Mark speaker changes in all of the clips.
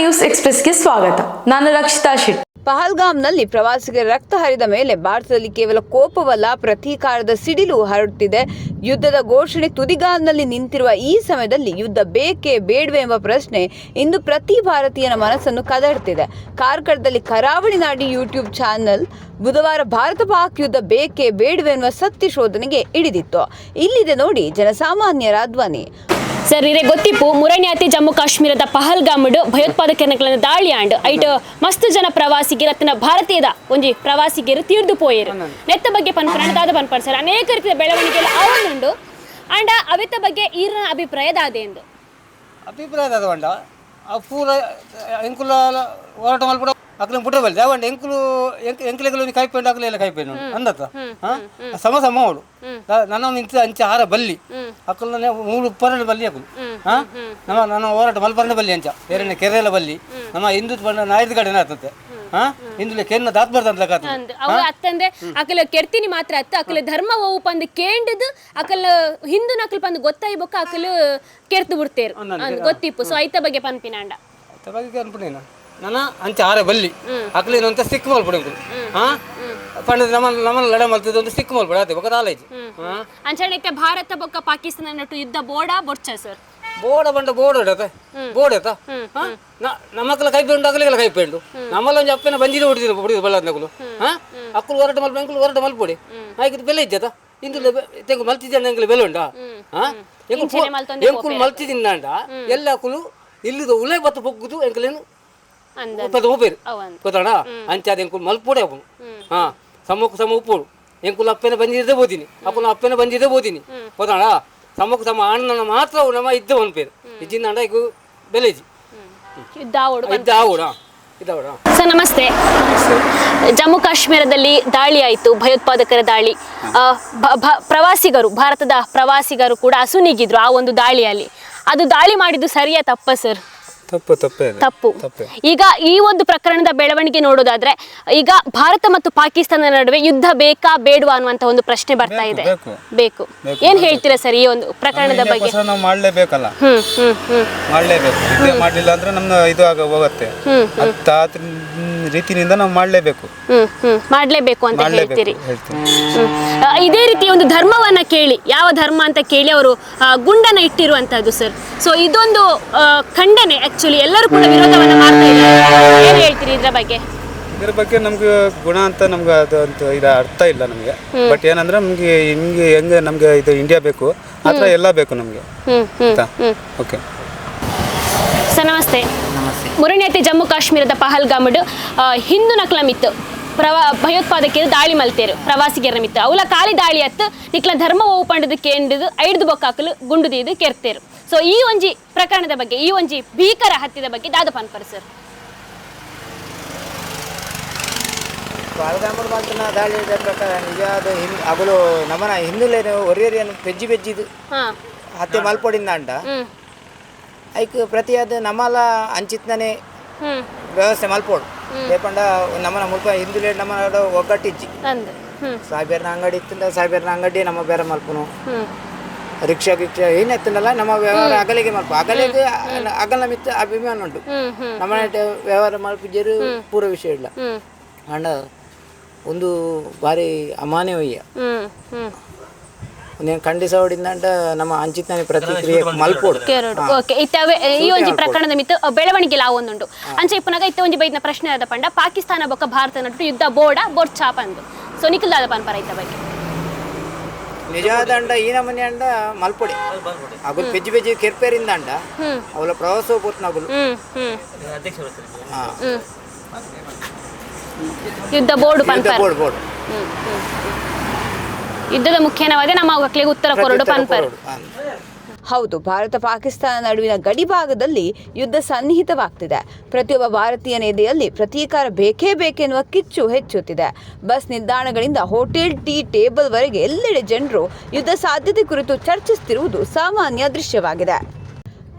Speaker 1: News ಎಕ್ಸ್ಪ್ರೆಸ್ಗೆ ಸ್ವಾಗತ. ನಾನು ರಕ್ಷಿತಾ ಶೆಟ್ಟಿ.
Speaker 2: ಪಹಲ್ಗಾಮ್ನಲ್ಲಿ ಪ್ರವಾಸಿಗರ ರಕ್ತ ಹರಿದ ಮೇಲೆ ಭಾರತದಲ್ಲಿ ಕೇವಲ ಕೋಪವಲ್ಲ, ಪ್ರತೀಕಾರದ ಸಿಡಿಲು ಹರಡುತ್ತಿದೆ. ಯುದ್ಧದ ಘೋಷಣೆ ತುದಿಗಾಲ್ನಲ್ಲಿ ನಿಂತಿರುವ ಈ ಸಮಯದಲ್ಲಿ ಯುದ್ಧ ಬೇಕೇ ಬೇಡವೇ ಎಂಬ ಪ್ರಶ್ನೆ ಇಂದು ಪ್ರತಿ ಭಾರತೀಯನ ಮನಸ್ಸನ್ನು ಕದಡ್ತಿದೆ. ಕಾರ್ಕಳದಲ್ಲಿ ಕರಾವಳಿ ನಾಡಿ ಯೂಟ್ಯೂಬ್ ಚಾನೆಲ್, ಬುಧವಾರ ಭಾರತ ಪಾಕ್ ಯುದ್ಧ ಬೇಕೇ ಬೇಡವೇ ಎನ್ನುವ ಸತ್ಯ ಶೋಧನೆಗೆ ಇಳಿದಿತ್ತು. ಇಲ್ಲಿದೆ ನೋಡಿ ಜನಸಾಮಾನ್ಯರ ಧ್ವನಿ.
Speaker 3: ಸರ್ ಇರೇ ಗೊತ್ತಿಪ್ಪು ಮುರಣಿ ಜಮ್ಮು ಕಾಶ್ಮೀರದ ಪಹಲ್ಗಾಮಡು ಭಯೋತ್ಪಾದಕರನ್ನ ದಾಳಿ ಆಂಡ್ ಐಟ್ ಮಸ್ತ್ ಜನ ಪ್ರವಾಸಿಗಿರ ಭಾರತೀಯದ ಒಂಜಿ ಪ್ರವಾಸಿಗರು ತೀರ್ದು ಪೋಯರು. ನೆತ್ತ ಬಗ್ಗೆ ಪನ್ ದಾದ ಸರ್ ಅನೇಕ ರೀತಿಯ ಬೆಳವಣಿಗೆ ಅವನುಂಡು ಆಂಡ ಅವಿತ ಬಗ್ಗೆ ಈರ್ನ ಅಭಿಪ್ರಾಯ ದಾದೆ ಎಂದು
Speaker 4: ಅಭಿಪ್ರಾಯ ಅದು ಬಂಡ ಆ ಪೂರ ಇಂಕುಲ ಹೋರಾಟ ಮಲ್ಪಡ ಅಕ್ಲ ಪುಟ್ಟ ಬಲ್ಲಿ. ಅವಂಡ ಎಂಕುಲು ಎಂಕ್ ಎಂಕ್ಲೆಗಳು ಕೈ ಪೆಂಡು ಅಕ್ಲೆ ಎಲ್ಲ ಕೈ ಪೆಂಡು ಅಂದತ್ತ? ಹಾ? ಸಮ ಸಮ ಅವಳು. ನನ್ನ ನಿಂತ ಅಂಚ ಆರ ಬಲ್ಲಿ. ಅಕ್ಕಲ್ ಮೂರು ಪರಣ ಬಲ್ಲಿ ಅಕ್ಕಲು ಹಾ? ನಮ್ಮ ನನ್ನ ಹೋರಾಟ ಮಲ್ಪರಣ ಬಲ್ಲಿ ಅಂಚ. ಬೇರೆ ಕೆರೆಯಲ್ಲ ಬಲ್ಲಿ. ನಮ್ಮ ಹಿಂದೂ ಬಣ್ಣ ನಾಯ್ದು ಕಡೆ ಆಗ್ತದೆ ಹಾ? ಹಿಂದುಲೆ ಕೆನ್ನ ದಾತ್ಬಾರ್ದು ಅಂತ ಲೆಕ್ಕ
Speaker 3: ಅಂದ್ ಅವ ಅತ್ತಂದೆ ಅಕಲ ಕೆರ್ತಿನಿ ಮಾತ್ರ ಅತ್ತ. ಅಕಲ ಧರ್ಮ ಓವು ಪಂದ್ ಕೇಂಡದು ಅಕಲ ಹಿಂದೂ ನಕಲ್ ಪಂದ್ ಗೊತ್ತಾಯ್ಬೊಕ್ಕ ಅಕಲ್ ಕೆರ್ತು ಬಿಡ್ತೇರು. ಗೊತ್ತಿಪ್ಪು. ಸೊ ಐತ ಬಗ್ಗೆ ಪನ್ಪಿನಾಂಡ
Speaker 4: ತಮಗೆ ಅನ್ಪಡೇನ ನನ್ನ ಅಂಚೆ ಆರೆ ಬಲ್ಲಿ. ಅಕ್ಲೇನು ಅಂತ ಸಿಕ್ಕ ಮಲ್ಪಡೆ ಹಾ? ಪಂಡ ನಮ್ಮ ನಮ್ಮ ಲಡ ಮಲ್ತಿದ್ದು ಒಂದು ಸಿಕ್ ಮಲ್ಪಡೆ ಅದೇ ಬೊಕ್ಕ ಆಲೈಜಿ ಹಾ?
Speaker 3: ಅಂಚನೆ ಇತ್ತೆ ಭಾರತ ಬೊಕ್ಕ ಪಾಕಿಸ್ತಾನ ನಟು ಯುದ್ಧ ಬೋಡ ಬೊಡ್ಚ ಸರ್.
Speaker 4: ಬೋಡ ಬಂಡ ಬೋಡ ಇಡತ್ತೆ. ಬೋಡ ಆಯ್ತಾ ನಮ್ಮಕ್ಕಳ ಕೈ ಪೇಂಡು ಅಗಲಿಗೆಲ್ಲ ಕೈ ಪೆಂಡು. ನಮ್ಮಲ್ಲ ಒಂದು ಅಪ್ಪನ ಬಂಜಿದ ಹೊಡಿದ್ರು ಹೊಡಿದು ಬಳ್ಳದ ನಗಲು. ಹಾ? ಅಕ್ಕಲು ಹೊರಟ ಮಲ್ಪ ಎಂಕಲು ಹೊರಟ ಮಲ್ಪೊಡಿ? ಹಾಗಿದ್ದು ಬೆಲೆ ಇದ್ದತ ಇಂದು ತೆಂಗು ಮಲ್ತಿದ್ದೆ ಎಂಕಲು ಬೆಲೆ ಉಂಟಾ? ಹಾ? ಎಂಕುಲು ಅಂಡ ಎಲ್ಲ ಅಕ್ಕಲು ಇಲ್ಲಿದು ಉಲೆ ಬತ್ತು ಬೊಗ್ಗುದು ಎಂಕಲೇನು ಉಪ್ಪೇರು
Speaker 3: ಅವಂದ್
Speaker 4: ಗೊತ್ತಾಡ ಅಂಚಾದ ಎಂಕುಲು ಮಲ್ಪೊಡೆ ಅವನು ಹಾ ಸಮಕ್ಕೆ ಸಮ ಉಪ್ಪೋಡು ಎಂಕುಲ್ ಅಪ್ಪನ ಬಂದಿದ್ದೆ ಬೋದಿನಿ. ಅಪ್ಪನ ಅಪ್ಪನ ಬಂದಿದ್ದೆ ಬೋದಿನಿ. ಗೊತ್ತಾಡ ಸಮಕ್ಕೆ ಸಮ ಅಣ್ಣನ ಮಾತ್ರ ನಮ್ಮ ಇದ್ದ ಒಂದು ಪೇರು. ಇಜ್ಜಿನ ಅಂಡ ಈಗ ಬೆಲೆಜಿ. ಇದ್ದ ಆವೋಡ
Speaker 3: ಸರ್ ನಮಸ್ತೆ. ಜಮ್ಮು ಕಾಶ್ಮೀರದಲ್ಲಿ ದಾಳಿ ಆಯಿತು ಭಯೋತ್ಪಾದಕರ ದಾಳಿ. ಪ್ರವಾಸಿಗರು ಭಾರತದ ಪ್ರವಾಸಿಗರು ಕೂಡ ಅಸುನೀಗಿದ್ರು ಆ ಒಂದು ದಾಳಿಯಲ್ಲಿ. ಅದು ದಾಳಿ ಮಾಡಿದ್ದು ಸರಿಯಾ ತಪ್ಪ ಸರ್?
Speaker 5: ತಪ್ಪು ತಪ್ಪು.
Speaker 3: ಈಗ ಈ ಒಂದು ಪ್ರಕರಣದ ಬೆಳವಣಿಗೆ ನೋಡೋದಾದ್ರೆ ಈಗ ಭಾರತ ಮತ್ತು ಪಾಕಿಸ್ತಾನ ನಡುವೆ ಯುದ್ಧ ಬೇಕಾ ಬೇಡವಾ ಅನ್ನುವಂತ ಒಂದು ಪ್ರಶ್ನೆ ಬರ್ತಾ ಇದೆ.
Speaker 5: ಬೇಕು.
Speaker 3: ಏನ್ ಹೇಳ್ತೀರಾ ಸರ್ ಈ ಒಂದು ಪ್ರಕರಣದ ಬಗ್ಗೆ?
Speaker 5: ನಾವು ಮಾಡಲೇಬೇಕಲ್ಲ.
Speaker 3: ಹ್ಮ್ ಹ್ಮ್ ಹ್ಮ್.
Speaker 5: ಮಾಡಲೇಬೇಕು. ಮಾಡಲಿಲ್ಲ ಅಂದ್ರೆ ನಮ್ದು ಇದು ಆಗ ಹೋಗುತ್ತೆ. ರೀತಿನಿಂದ ನಾವು ಮಾಡಲೇಬೇಕು.
Speaker 3: ಹ್ಮ್ ಹ್ಮ್. ಮಾಡ್ಲೇಬೇಕು ಅಂತ ಹೇಳ್ತೀರಿ. ಇದೇ ರೀತಿ ಒಂದು ಧರ್ಮವನ್ನ ಕೇಳಿ ಯಾವ ಧರ್ಮ ಅಂತ ಕೇಳಿ ಅವರು ಗುಂಡನ ಗುಂಡನ್ನ ಇಟ್ಟಿರುವಂತದ್ದು ಸರ್. ಸೊ ಇದೊಂದು ಖಂಡನೆ ಆಕ್ಚುಲಿ ಎಲ್ಲರೂ ಕೂಡ ವಿರೋಧವನ್ನು ಮಾಡ್ತಾ ಇದ್ದಾರೆ. ಏನ್ ಹೇಳ್ತೀರಿ ಇದರ ಬಗ್ಗೆ?
Speaker 5: ಇದ್ರ ಬಗ್ಗೆ ನಮ್ಗೆ ಗುಣ ಅಂತ ನಮ್ಗೆ ಅದು ಅಂತ ಇದು ಅರ್ಥ ಇಲ್ಲ ನಮಗೆ. ಬಟ್ ಏನಂದ್ರೆ ನಮ್ಗೆ ಹಿಂಗೆ ಹೆಂಗೆ ನಮ್ಗೆ ಇದು ಇಂಡಿಯಾ ಬೇಕು ಆ ಥರ ಎಲ್ಲ ಬೇಕು ನಮಗೆ.
Speaker 3: ಹ್ಮ್ ಹ್ಮ್
Speaker 5: ಆಯ್ತಾ? ಓಕೆ
Speaker 3: ಸರ್ ನಮಸ್ತೆ. ಮುರಣಿಯತ್ತೆ ಜಮ್ಮು ಕಾಶ್ಮೀರದ ಪಹಲ್ಗಾಮಡ್ ಹಿಂದೂ ನಕ್ಲ ಮಿತ್ತು ಪ್ರವಾ ಭಯೋತ್ಪಾದಕರು ದಾಳಿ ಮಲ್ತೇರು ಪ್ರವಾಸಿಗರ ಮಿತ್ರ. ಅವಲ ಕಾಲಿ ದಾಳಿ ಅತ್ತು ನಿಕ್ಲ ಧರ್ಮ ಓ ಪಂಡದ ಕೇಂದ್ರದ ಐಡ್ದು ಬೊಕ್ಕಾಕಲು ಗುಂಡುದೀದು ಕೆರ್ತೇರು. ಸೊ ಈ ಒಂಜಿ ಪ್ರಕರಣದ ಬಗ್ಗೆ ಈ ಒಂಜಿ ಭೀಕರ ಹತ್ಯದ ಬಗ್ಗೆ ದಾದ ಪನ್ಪರ್ ಸರ್.
Speaker 6: ಪಾಲ್ಗಾಮಡ್ ಮಾತನ ದಾಳಿ ಪ್ರಕಾರ ನಿಜ ಅದು ಹಿಂದ್ ಅಗಲು ನಮ್ಮನ ಹಿಂದುಲೇನು ಒರಿಯರಿಯನ್ನು ಪೆಜ್ಜಿ ಪೆಜ್ಜಿದು.
Speaker 3: ಹಾ.
Speaker 6: ಹತ್ಯೆ ಮಲ್ಪೊಡಿಂದ ಅಂಡ
Speaker 3: ಹ್ಮ್.
Speaker 6: ಐಕ್ ಪ್ರತಿ ಅದು
Speaker 3: ಅಂಚಿತ್ನೇ
Speaker 6: ವ್ಯವಸ್ಥೆ ಮಲ್ಪೋಡು. ಏಪಂಡ ನಮ್ಮನ ಮುಲ್ಪ ಹಿಂದುಲೇ ನಮ್ಮ ಒಗ್ಗಟ್ಟಿಜ್ಜಿ. ಸಾಹೇಬ್ರನ ಅಂಗಡಿ ಇತ್ತಿಂದ ಸಾಹೇಬ್ರನ ಅಂಗಡಿ ನಮ್ಮ ಬೇರೆ ಮಲ್ಪನು. ರಿಕ್ಷಾ ಗಿಕ್ಷಾ ಏನ್ ಎತ್ತಿನಲ್ಲ ನಮ್ಮ ವ್ಯವಹಾರ ಅಗಲಿಗೆ ಮಲ್ಪ. ಅಗಲಿಗೆ ಅಗಲ ಮಿತ್ತ ಅಭಿಮಾನ ಉಂಟು. ನಮ್ಮ ವ್ಯವಹಾರ ಮಲ್ಪಿಜ್ಜರು ಪೂರ ವಿಷಯ ಇಲ್ಲ. ಅಂಡ ಒಂದು
Speaker 3: ಹ್ಮ್ ಹ್ಮ್.
Speaker 6: నేను ಖಂಡಿಸ ಹೊಡಿದಂಡ ನಮ್ಮ ಅಂಚಿತನೆ ಪ್ರತಿಕ್ರಿಯೆ ಮಲ್ಪೋಡು
Speaker 3: ಕೇರಡು ಓಕೆ ಇತ್ತವೆ ಈ ಒಂಜಿ ಪ್ರಕರಣದ ಮಿತ್ತು ಬೆಳವಣಿಗೆ ಲಾವೊಂದುಂಡು ಅಂಚೆ ಇಪ್ಪನಾಗ ಇತ್ತ ಒಂಜಿ ಬೈದ್ನ ಪ್ರಶ್ನೆ ಆದ ಪಂಡ ಪಾಕಿಸ್ತಾನ ಬೊಕ್ಕ ಭಾರತ ನಟ್ಟು ಯುದ್ಧ ಬೋಡ ಬೋರ್ಡ್ ಚಾಪ್ ಅಂದು ಸೊ ನಿಖಿಲ್ ದಾದ ಪನ್ಪರ ಇತ್ತ ಬಗ್ಗೆ.
Speaker 6: ನಿಜಾದಂಡ ಈ ನಮನೆ ಅಂಡ ಮಲ್ಪೊಡೆ ಅಗುಲ್ ಪೆಜ್ಜಿ ಪೆಜ್ಜಿ ಕೆರ್ಪೇರಿಂದ ಅಂಡ. ಅವಳ ಪ್ರವಾಸ ಹೋಗ್ಬೋದು
Speaker 3: ಹ್ಮ್ ಯುದ್ಧ ಬೋರ್ಡ್ ಪನ್ಪರ್
Speaker 6: ಬೋರ್ಡ್ ಬೋರ್ಡ್
Speaker 3: ಯುದ್ಧದ ಮುಖ್ಯನವಾದ ನಮ್ಮ ಮಕ್ಕಳಿಗೆ ಉತ್ತರ ಕೊರಡು ಪನ್ಪರ್.
Speaker 2: ಹೌದು ಭಾರತ ಪಾಕಿಸ್ತಾನ ನಡುವಿನ ಗಡಿ ಭಾಗದಲ್ಲಿ ಯುದ್ಧ ಸನ್ನಿಹಿತವಾಗ್ತಿದೆ. ಪ್ರತಿಯೊಬ್ಬ ಭಾರತೀಯ ನೇದಿಯಲ್ಲಿ ಪ್ರತೀಕಾರ ಬೇಕೇ ಬೇಕೆನ್ನುವ ಕಿಚ್ಚು ಹೆಚ್ಚುತ್ತಿದೆ. ಬಸ್ ನಿಲ್ದಾಣಗಳಿಂದ ಹೋಟೆಲ್ ಟೀ ಟೇಬಲ್ವರೆಗೆ ಎಲ್ಲೆಡೆ ಜನರು ಯುದ್ಧ ಸಾಧ್ಯತೆ ಕುರಿತು ಚರ್ಚಿಸುತ್ತಿರುವುದು ಸಾಮಾನ್ಯ ದೃಶ್ಯವಾಗಿದೆ.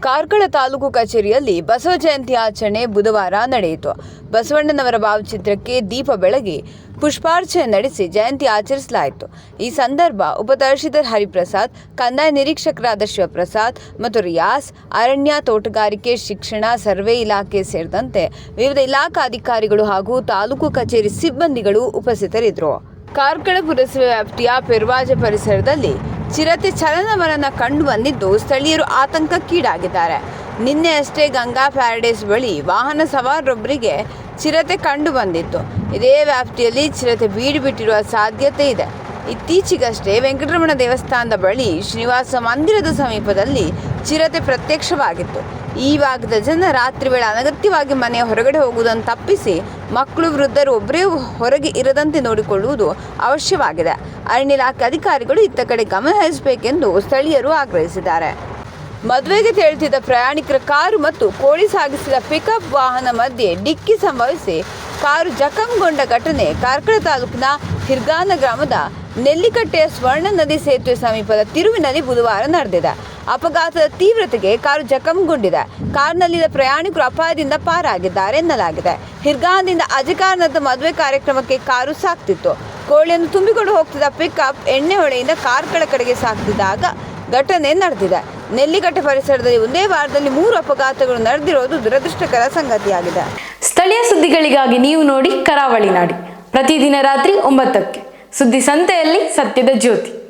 Speaker 2: ಕಾರ್ಕಳ ತಾಲೂಕು ಕಚೇರಿಯಲ್ಲಿ ಬಸವ ಜಯಂತಿ ಆಚರಣೆ ಬುಧವಾರ ನಡೆಯಿತು. ಬಸವಣ್ಣನವರ ಭಾವಚಿತ್ರಕ್ಕೆ ದೀಪ ಬೆಳಗಿ ಪುಷ್ಪಾರ್ಚನೆ ನಡೆಸಿ ಜಯಂತಿ ಆಚರಿಸಲಾಯಿತು. ಈ ಸಂದರ್ಭ ಉಪತಹಶೀಲ್ದಾರ್ ಹರಿಪ್ರಸಾದ್, ಕಂದಾಯ ನಿರೀಕ್ಷಕರಾದ ಶಿವಪ್ರಸಾದ್ ಮತ್ತು ರಿಯಾಸ್, ಅರಣ್ಯ ತೋಟಗಾರಿಕೆ, ಶಿಕ್ಷಣ, ಸರ್ವೆ ಇಲಾಖೆ ಸೇರಿದಂತೆ ವಿವಿಧ ಇಲಾಖಾ ಅಧಿಕಾರಿಗಳು ಹಾಗೂ ತಾಲೂಕು ಕಚೇರಿ ಸಿಬ್ಬಂದಿಗಳು ಉಪಸ್ಥಿತರಿದ್ದರು. ಕಾರ್ಕಳ ಪುರಸಭೆ ವ್ಯಾಪ್ತಿಯ ಪೆರ್ವಾಜ ಪರಿಸರದಲ್ಲಿ ಚಿರತೆ ಚಲನವಲನ ಕಂಡು ಬಂದಿದ್ದು ಸ್ಥಳೀಯರು ಆತಂಕಕ್ಕೀಡಾಗಿದ್ದಾರೆ. ನಿನ್ನೆಯಷ್ಟೇ ಗಂಗಾ ಪ್ಯಾರಡೈಸ್ ಬಳಿ ವಾಹನ ಸವಾರರೊಬ್ಬರಿಗೆ ಚಿರತೆ ಕಂಡು ಬಂದಿತ್ತು. ಇದೇ ವ್ಯಾಪ್ತಿಯಲ್ಲಿ ಚಿರತೆ ಬೀಡು ಬಿಟ್ಟಿರುವ ಸಾಧ್ಯತೆ ಇದೆ. ಇತ್ತೀಚೆಗಷ್ಟೇ ವೆಂಕಟರಮಣ ದೇವಸ್ಥಾನದ ಬಳಿ ಶ್ರೀನಿವಾಸ ಮಂದಿರದ ಸಮೀಪದಲ್ಲಿ ಚಿರತೆ ಪ್ರತ್ಯಕ್ಷವಾಗಿತ್ತು. ಈ ಭಾಗದ ಜನ ರಾತ್ರಿ ವೇಳೆ ಅನಗತ್ಯವಾಗಿ ಮನೆಯ ಹೊರಗಡೆ ಹೋಗುವುದನ್ನು ತಪ್ಪಿಸಿ ಮಕ್ಕಳು ವೃದ್ಧರು ಒಬ್ಬರೇ ಹೊರಗೆ ಇರದಂತೆ ನೋಡಿಕೊಳ್ಳುವುದು ಅವಶ್ಯವಾಗಿದೆ. ಅರಣ್ಯ ಇಲಾಖೆ ಅಧಿಕಾರಿಗಳು ಇತ್ತ ಕಡೆ ಗಮನ ಹರಿಸಬೇಕೆಂದು ಸ್ಥಳೀಯರು ಆಗ್ರಹಿಸಿದ್ದಾರೆ. ಮದುವೆಗೆ ತೆರಳುತ್ತಿದ್ದ ಪ್ರಯಾಣಿಕರ ಕಾರು ಮತ್ತು ಕೋಳಿ ಸಾಗಿಸಿದ ಪಿಕಪ್ ವಾಹನ ಮಧ್ಯೆ ಡಿಕ್ಕಿ ಸಂಭವಿಸಿ ಕಾರು ಜಖಂಗೊಂಡ ಘಟನೆ ಕಾರ್ಕಳ ತಾಲೂಕಿನ ಹಿರ್ಗಾನ ಗ್ರಾಮದ ನೆಲ್ಲಿಕಟ್ಟೆಯ ಸ್ವರ್ಣ ನದಿ ಸೇತುವೆ ಸಮೀಪದ ತಿರುವಿನಲ್ಲಿ ಬುಧವಾರ ನಡೆದಿದೆ. ಅಪಘಾತದ ತೀವ್ರತೆಗೆ ಕಾರು ಜಖಂಗೊಂಡಿದೆ. ಕಾರ್ನಲ್ಲಿದ್ದ ಪ್ರಯಾಣಿಕರು ಅಪಾಯದಿಂದ ಪಾರಾಗಿದ್ದಾರೆ ಎನ್ನಲಾಗಿದೆ. ಹಿರ್ಗಾನದಿಂದ ಅಜಕಾರ್ನದ ಮದುವೆ ಕಾರ್ಯಕ್ರಮಕ್ಕೆ ಕಾರು ಸಾಕ್ತಿತ್ತು. ಕೋಳಿಯನ್ನು ತುಂಬಿಕೊಂಡು ಹೋಗ್ತಿದ್ದ ಪಿಕಪ್ ಎಣ್ಣೆ ಹೊಳೆಯಿಂದ ಕಾರ್ಗಳ ಕಡೆಗೆ ಸಾಕ್ತಿದ್ದಾಗ ಘಟನೆ ನಡೆದಿದೆ. ನೆಲ್ಲಿಗಟ್ಟೆ ಪರಿಸರದಲ್ಲಿ ಒಂದೇ ವಾರದಲ್ಲಿ ಮೂರು ಅಪಘಾತಗಳು ನಡೆದಿರೋದು ದುರದೃಷ್ಟಕರ ಸಂಗತಿಯಾಗಿದೆ.
Speaker 1: ಸ್ಥಳೀಯ ಸುದ್ದಿಗಳಿಗಾಗಿ ನೀವು ನೋಡಿ ಕರಾವಳಿ ನಾಡಿ. ಪ್ರತಿದಿನ ರಾತ್ರಿ ಒಂಬತ್ತಕ್ಕೆ. ಸುದ್ದಿ ಸಂತೆಯಲ್ಲಿ ಸತ್ಯದ ಜ್ಯೋತಿ.